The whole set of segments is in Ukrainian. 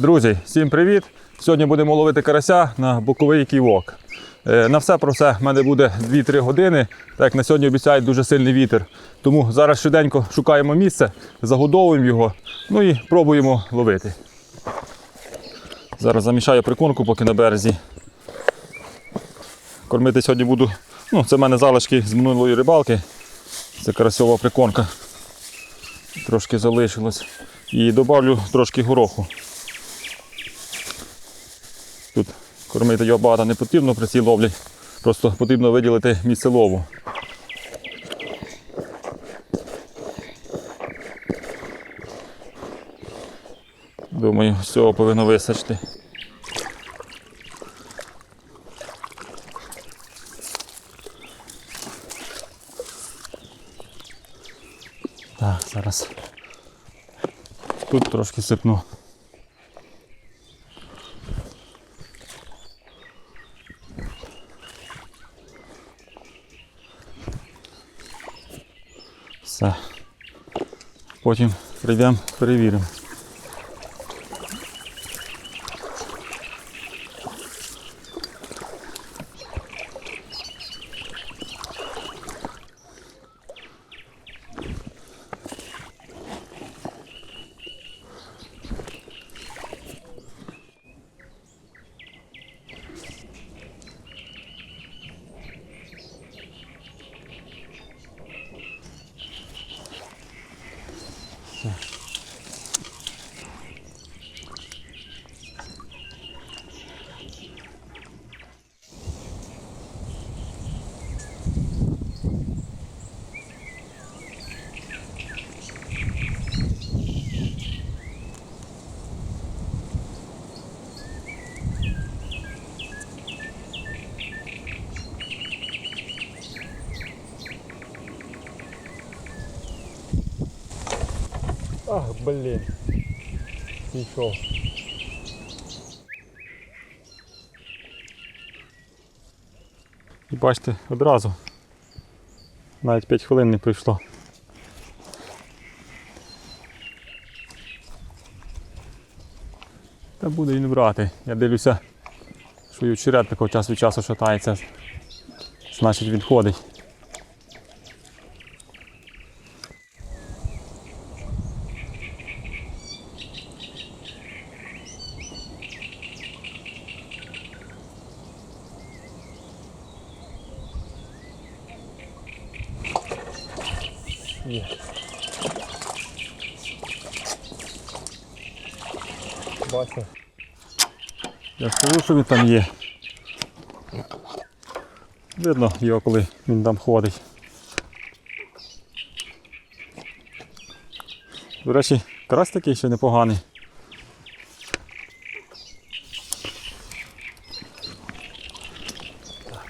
Друзі, всім привіт! Сьогодні будемо ловити карася на боковий ківок. Е, На все про все в мене буде 2-3 години. Так як на сьогодні обіцяють дуже сильний вітер. Тому зараз швиденько шукаємо місце, загодовуємо його, ну і пробуємо ловити. Зараз замішаю прикормку поки на березі. Кормити сьогодні буду. Ну, це в мене залишки з минулої рибалки. Це карасьова прикормка. Трошки залишилось. І додавлю трошки гороху. Тут кормити його багато не потрібно при цій ловлі. Просто потрібно виділити місце лову. Думаю, з цього повинно вистачити. Так, зараз тут трошки сипну. Потім прийдемо, перевіримо. Блін. Пішов. І бачите, одразу. Навіть 5 хвилин не пройшло. Та буде він брати. Я дивлюся, що і очерет такого час від часу шатається. Значить він ходить. Є. Бачу. Я скажу, що він там є. Видно його, коли він там ходить. До речі, карась такий ще непоганий.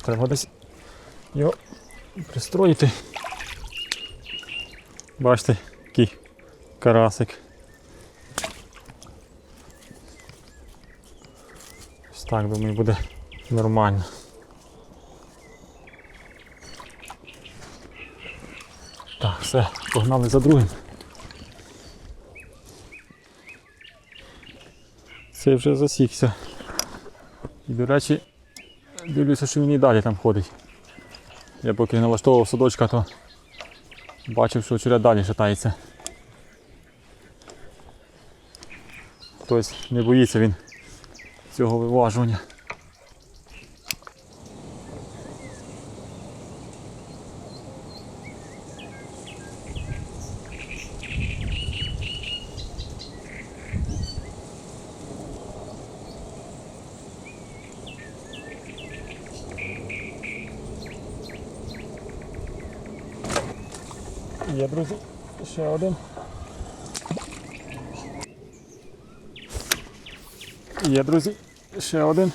Треба десь його пристроїти. Бачите, який карасик. Ось так, думаю, буде нормально. Так, все, погнали за другим. Цей вже засікся. І, до речі, дивлюся, що він і далі там ходить. Я поки налаштовував садочка, то Бачив, що очерет далі шатається. Хтось не боїться він цього виважування. Є, друзі, ще один. Є, друзі, ще один.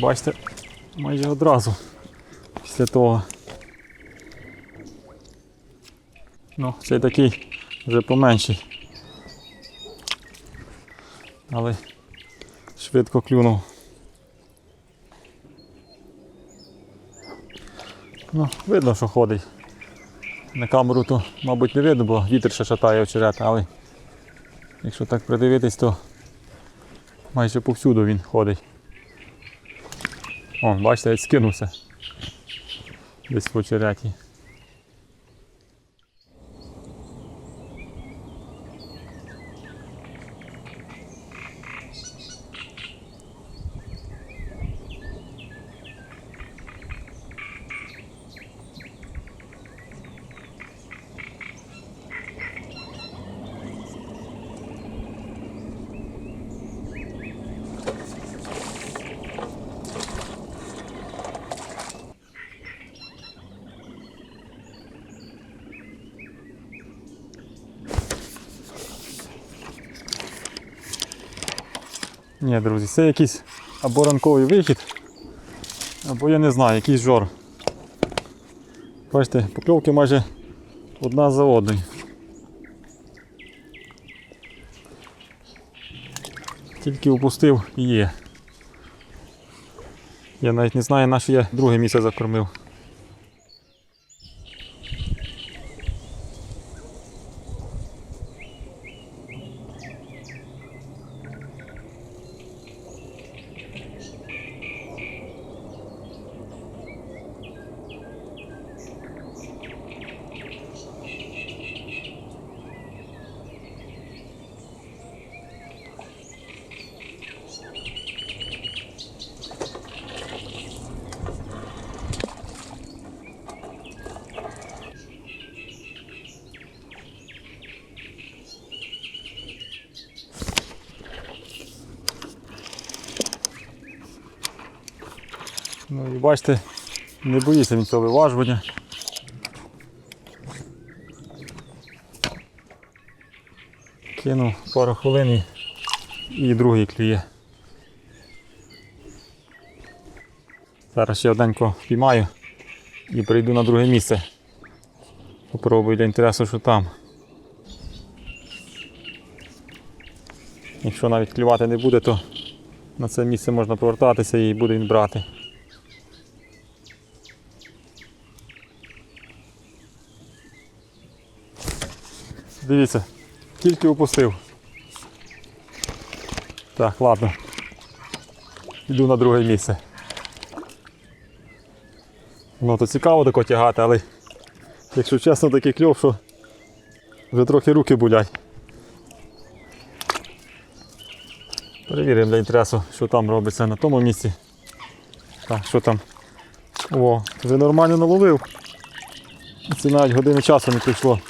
Бачите, майже одразу після того. Ну, цей такий вже поменший. Але швидко клюнув. Ну, видно, що ходить. На камеру то, мабуть, не видно, бо вітер ще шатає очерет, але якщо так придивитись, то майже повсюду він ходить. О, бачите, я скинувся. Десь в очереті. Ні, друзі, це якийсь або ранковий вихід, або я не знаю, якийсь жор. Бачите, покльовки майже одна за одною. Тільки упустив і є. Я навіть не знаю, на що я друге місце закормив. І бачите, не боїться він цього виважування. Кинув пару хвилин і, другий клює. Зараз ще одненько впіймаю і прийду на друге місце. Попробую для інтересу, що там. Якщо навіть клювати не буде, то на це місце можна повертатися і буде він брати. Дивіться, тільки упустив. Так, ладно. Йду на друге місце. Ну то цікаво тако тягати, але якщо чесно, такий кльов, що вже трохи руки болять. Перевіримо для інтересу, що там робиться на тому місці. Так, що там? О, вже нормально наловив. Це навіть години часу не прийшло.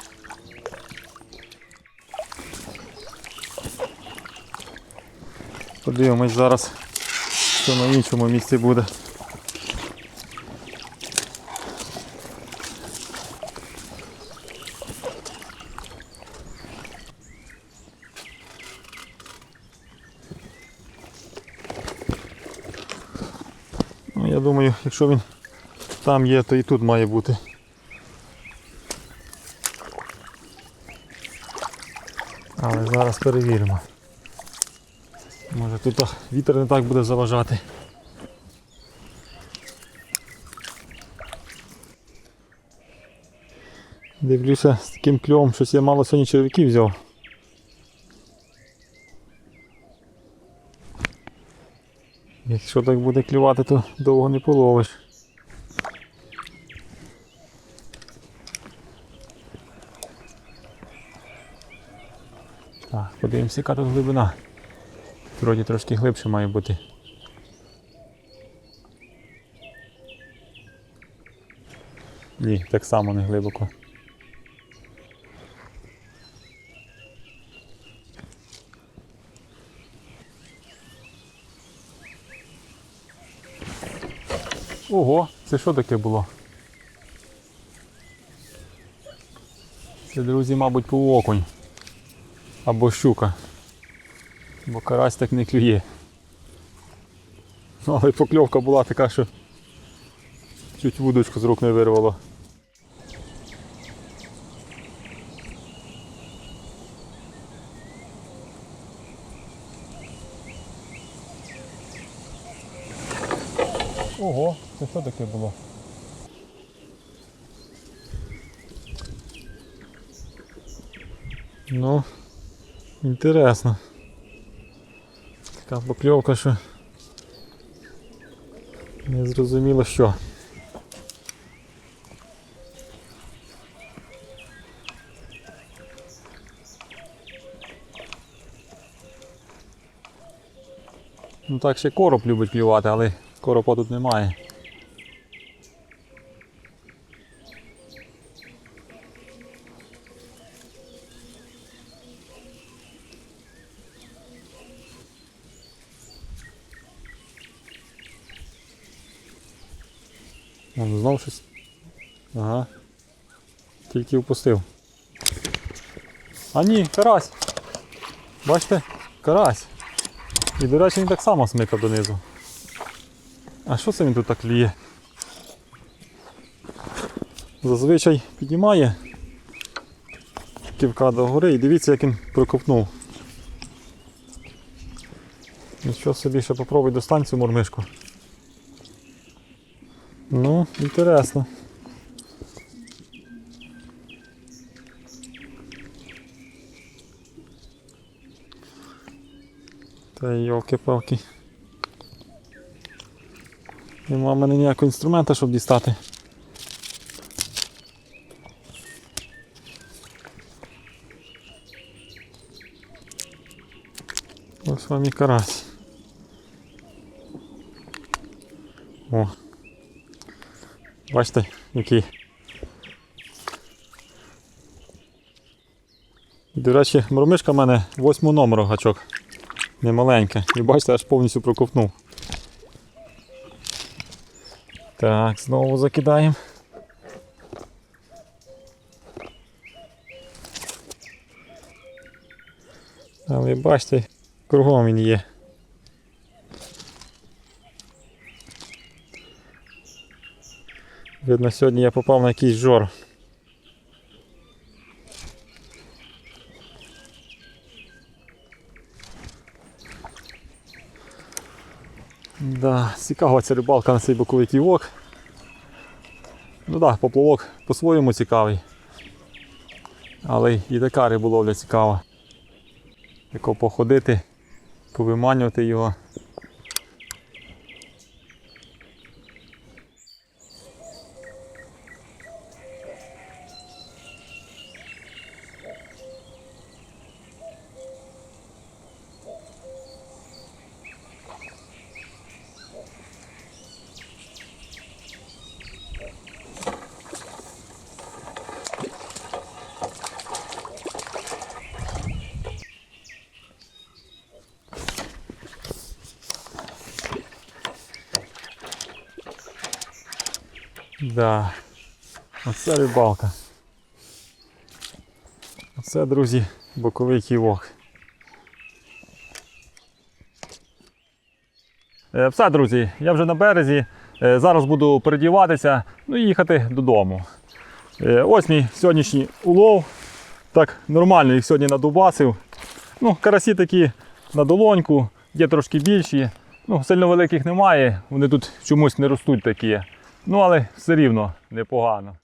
Подивимось зараз, що на іншому місці буде. Ну, я думаю, якщо він там є, то і тут має бути. Але зараз перевіримо. Може тут вітер не так буде заважати. Дивлюся з таким кльовом, щось я мало сьогодні черв'яків взяв. Якщо так буде клювати, то довго не половиш. Так, подивимося, яка тут глибина. Вроді трошки глибше має бути. Ні, так само не глибоко. Ого, це що таке було? Це, друзі, мабуть, окунь або щука. Бо карась так не клює. Ну, Але покльовка була така, що чуть вудочку з рук не вирвало. Ого, це що таке було? Ну, інтересно. Така покльовка, що не зрозуміло що. Ну так ще короб любить клювати, але коропа тут немає. Вон знов щось. Ага. Тільки впустив. А ні, карась. Бачите? Карась. І, до речі, він так само смикав донизу. А що це він тут так ліє? Зазвичай піднімає ківка до гори і дивіться, як він проковтнув. Нічого собі ще попробуй достань цю мурмишку. Ну, інтересно. Та йолки-палки. Нема в мене ніякого інструмента, щоб дістати. Ось вам і карась. О. Бачите, який. До речі, мормишка в мене восьмого номеру гачок. Немаленька. І бачите, аж повністю проковтнув. Так, знову закидаємо. Але бачите, кругом він є. Видно, сьогодні я попав на якийсь жор. Да, цікава ця рибалка на цей боковий ківок. Ну так, да, поплавок по-своєму цікавий. Але і така риболовля цікава. Яко походити, повиманювати його. Да. Оце рибалка. Оце, друзі, боковий ківок. Е, Все, друзі, я вже на березі. Е, Зараз буду передіватися ну, і їхати додому. Е, Ось мій сьогоднішній улов. Так, нормально їх сьогодні надубасив. Ну, карасі такі на долоньку, є трошки більші. Ну, сильно великих немає, вони тут чомусь не ростуть такі. Ну, але все рівно непогано.